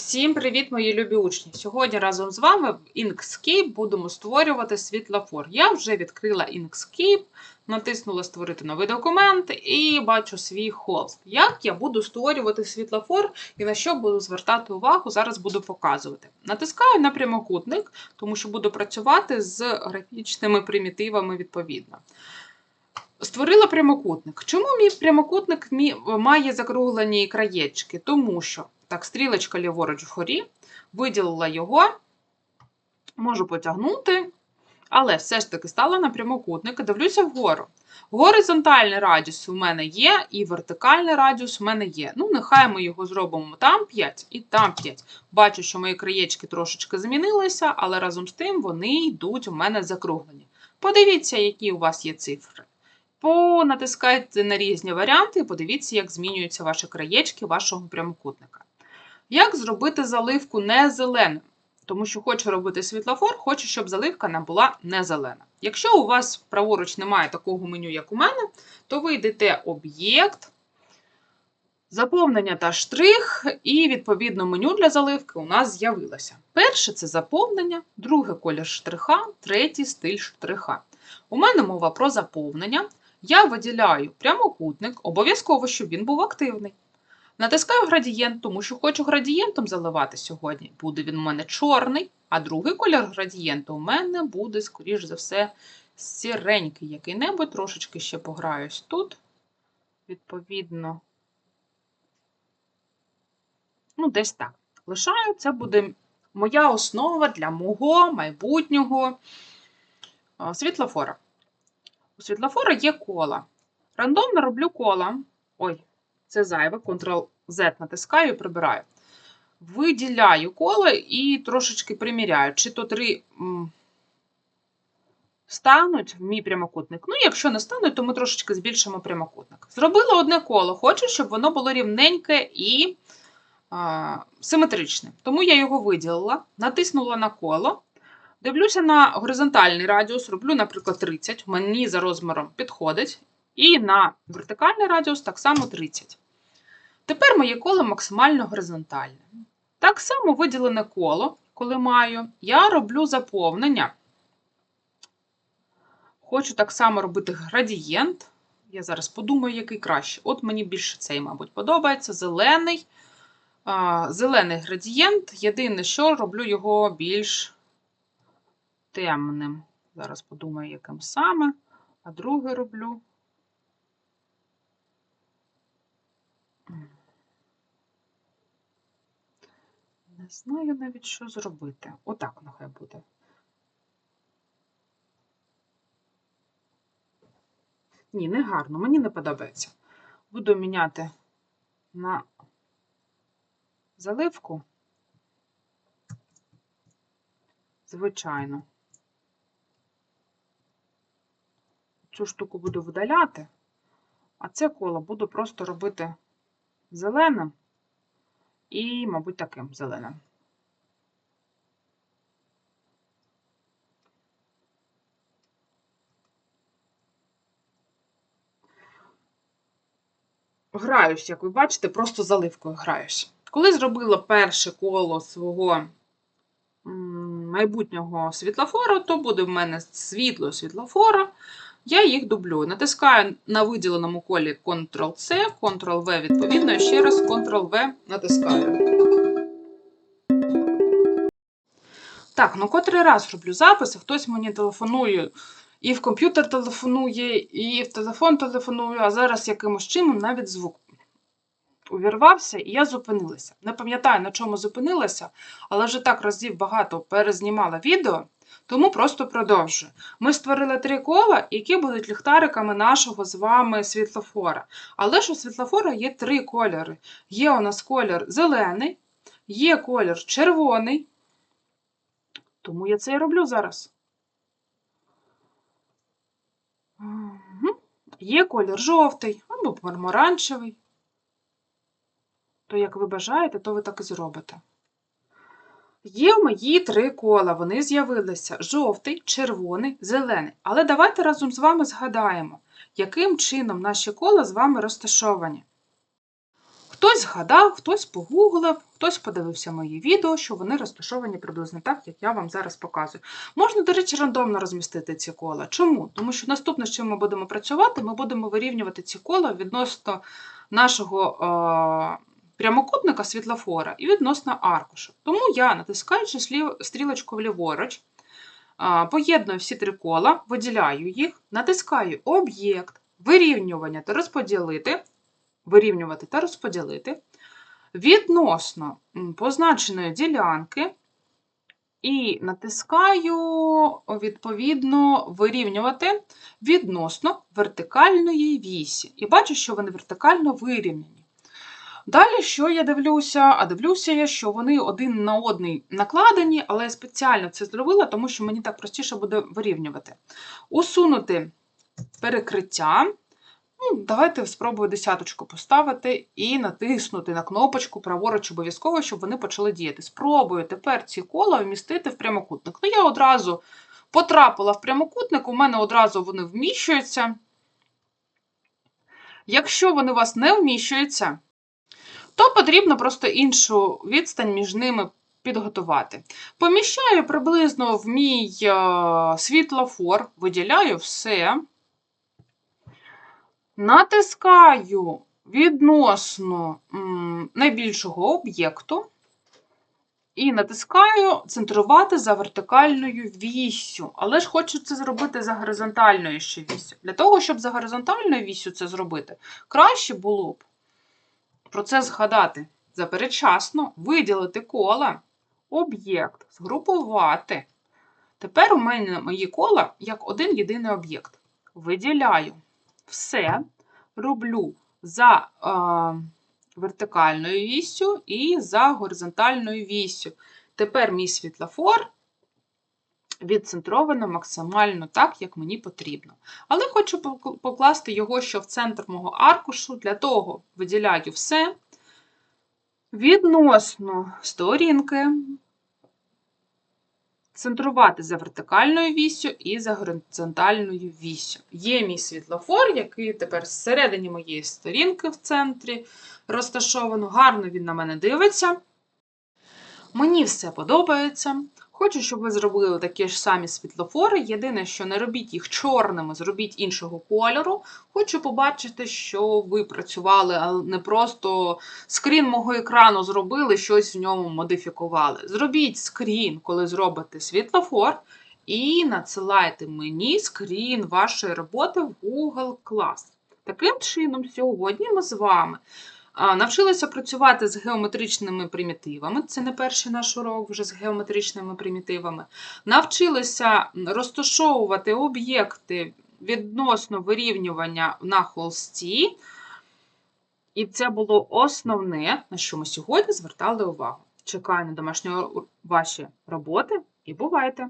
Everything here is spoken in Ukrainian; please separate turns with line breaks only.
Всім привіт, мої любі учні! Сьогодні разом з вами в Inkscape будемо створювати світлофор. Я вже відкрила Inkscape, натиснула Створити новий документ і бачу свій холст. Як я буду створювати світлофор і на що буду звертати увагу, зараз буду показувати. Натискаю на прямокутник, тому що буду працювати з графічними примітивами відповідно. Створила прямокутник. Чому мій прямокутник має закруглені краєчки? Тому що так, стрілочка ліворуч вгорі, виділила його, можу потягнути, але все ж таки стала на прямокутник і дивлюся вгору. Горизонтальний радіус у мене є, і вертикальний радіус у мене є. Ну, нехай ми його зробимо там 5 і там 5. Бачу, що мої краєчки трошечки змінилися, але разом з тим вони йдуть у мене закруглені. Подивіться, які у вас є цифри. Понатискайте на різні варіанти і подивіться, як змінюються ваші краєчки вашого прямокутника. Як зробити заливку не зеленою? Тому що хочу робити світлофор, хочу, щоб заливка не була не зелена. Якщо у вас праворуч немає такого меню, як у мене, то ви йдете об'єкт, заповнення та штрих, і відповідно меню для заливки у нас з'явилося. Перше це заповнення, друге колір штриха, третій стиль штриха. У мене мова про заповнення. Я виділяю прямокутник, обов'язково, щоб він був активний. Натискаю градієнт, тому що хочу градієнтом заливати сьогодні. Буде він у мене чорний, а другий колір градієнту у мене буде, скоріш за все, сіренький який-небудь. Трошечки ще пограюсь тут. Відповідно, ну, десь так. Лишаю, це буде моя основа для мого майбутнього світлофора. У світлофора є кола. Рандомно роблю кола. Ой, це зайве, Ctrl-Z натискаю і прибираю. Виділяю коло і трошечки приміряю, чи то три стануть в мій прямокутник. Ну, якщо не стануть, то ми трошечки збільшимо прямокутник. Зробила одне коло, хочу, щоб воно було рівненьке і а, симетричне. Тому я його виділила, натиснула на коло. Дивлюся на горизонтальний радіус, роблю, наприклад, 30, мені за розміром підходить. І на вертикальний радіус так само 30. Тепер моє коло максимально горизонтальне. Так само виділене коло, коли маю, я роблю заповнення. Хочу так само робити градієнт. Я зараз подумаю, який краще. От мені більше цей, мабуть, подобається. Зелений. Зелений градієнт. Єдине, що роблю його більш темним. Зараз подумаю, яким саме. А другий роблю. Не знаю навіть, що зробити. Отак нехай буде. Ні, не гарно, мені не подобається. Буду міняти на заливку. Звичайно. Цю штуку буду видаляти, а це коло буду просто робити зеленим і, мабуть, таким зеленим. Граюсь, як ви бачите, просто заливкою граюсь. Коли зробила перше коло свого майбутнього світлофора, то буде в мене світло світлофора. Я їх дублюю. Натискаю на виділеному колі Ctrl-C, Ctrl-V відповідно, і ще раз Ctrl-V натискаю. Так, ну котрий раз роблю записи, хтось мені телефонує, і в комп'ютер телефонує, і в телефон телефонує, а зараз якимось чином навіть звук увірвався, і я зупинилася. Не пам'ятаю, на чому зупинилася, але вже так разів багато перезнімала відео, тому просто продовжую. Ми створили три кола, які будуть ліхтариками нашого з вами світлофора. Але ж у світлофора є три кольори. Є у нас колір зелений, є колір червоний. Тому я це і роблю зараз. Є колір жовтий або помаранчевий. То, як ви бажаєте, то ви так і зробите. Є в мої три кола, вони з'явилися жовтий, червоний, зелений. Але давайте разом з вами згадаємо, яким чином наші кола з вами розташовані. Хтось згадав, хтось погуглив, хтось подивився мої відео, що вони розташовані приблизно так, як я вам зараз показую. Можна, до речі, рандомно розмістити ці кола. Чому? Тому що наступне, з чим ми будемо працювати, ми будемо вирівнювати ці кола відносно нашого е- прямокутника світлофора і відносно аркуша. Тому я, натискаючи стрілочку ліворуч, Поєдную всі три кола, виділяю їх, натискаю об'єкт, вирівнювання та розподілити, вирівнювати та розподілити, відносно позначеної ділянки і натискаю, відповідно, вирівнювати відносно вертикальної вісі. І бачу, що вони вертикально вирівняні. Далі, що я дивлюся? А дивлюся я, що вони один на одний накладені, але я спеціально це зробила, тому що мені так простіше буде вирівнювати. Усунути перекриття. Ну, давайте спробую десяточку поставити і натиснути на кнопочку праворуч обов'язково, щоб вони почали діяти. Спробую тепер ці кола вмістити в прямокутник. Ну, я одразу потрапила в прямокутник, у мене одразу вони вміщуються. Якщо вони у вас не вміщуються, то потрібно просто іншу відстань між ними підготувати. Поміщаю приблизно в мій е, світлофор, виділяю все, натискаю відносно найбільшого об'єкту і натискаю центрувати за вертикальною віссю. Але ж хочу це зробити за горизонтальною ще віссю. Для того, щоб за горизонтальною віссю це зробити, краще було б про це згадати заперечасно, виділити кола, об'єкт, згрупувати. Тепер у мене мої кола як один єдиний об'єкт. Виділяю все, роблю за е, вертикальною віссю і за горизонтальною віссю. Тепер мій світлофор відцентровано максимально так, як мені потрібно. Але хочу покласти його ще в центр мого аркушу. Для того виділяю все відносно сторінки, центрувати за вертикальною віссю і за горизонтальною віссю. Є мій світлофор, який тепер всередині моєї сторінки в центрі розташовано. Гарно він на мене дивиться. Мені все подобається. Хочу, щоб ви зробили такі ж самі світлофори. Єдине, що не робіть їх чорними, зробіть іншого кольору. Хочу побачити, що ви працювали, а не просто скрін мого екрану зробили, щось в ньому модифікували. Зробіть скрін, коли зробите світлофор, і надсилайте мені скрін вашої роботи в Google Class. Таким чином, сьогодні ми з вами Навчилися працювати з геометричними примітивами. Це не перший наш урок вже з геометричними примітивами. Навчилися розташовувати об'єкти відносно вирівнювання на холсті. І це було основне, на що ми сьогодні звертали увагу. Чекаю на домашні ваші роботи і бувайте!